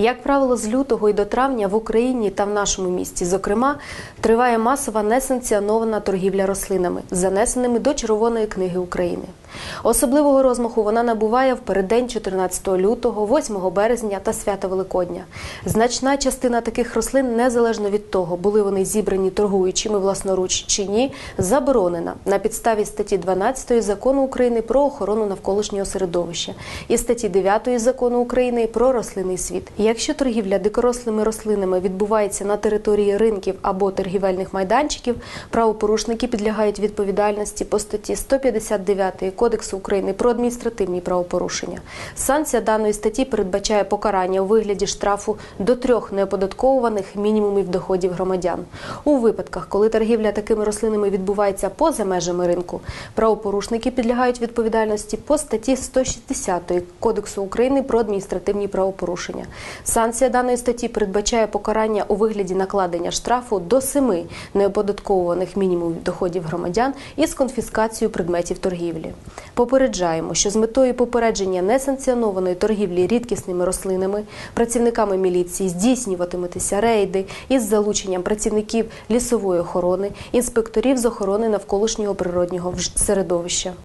Як правило, з лютого і до травня в Україні та в нашому місті, зокрема, триває масова несанкціонована торгівля рослинами, занесеними до Червоної книги України. Особливого розмаху вона набуває в переддень 14 лютого, 8 березня та свята Великодня. Значна частина таких рослин, незалежно від того, були вони зібрані торгуючими власноруч чи ні, заборонена на підставі статті 12 закону України про охорону навколишнього середовища і статті 9 закону України про рослинний світ. Якщо торгівля дикорослими рослинами відбувається на території ринків або торгівельних майданчиків, правопорушники підлягають відповідальності по статті 159 Кодексу України про адміністративні правопорушення. Санкція даної статті передбачає покарання у вигляді штрафу до трьох неоподатковуваних мінімумів доходів громадян. У випадках, коли торгівля такими рослинами відбувається поза межами ринку, правопорушники підлягають відповідальності по статті 160 Кодексу України про адміністративні правопорушення. Санкція даної статті передбачає покарання у вигляді накладення штрафу до семи неоподатковуваних мінімумів доходів громадян із конфіскацією предметів торгівлі. Попереджаємо, що з метою попередження несанкціонованої торгівлі рідкісними рослинами працівниками міліції здійснюватиметься рейди із залученням працівників лісової охорони, інспекторів з охорони навколишнього природнього середовища.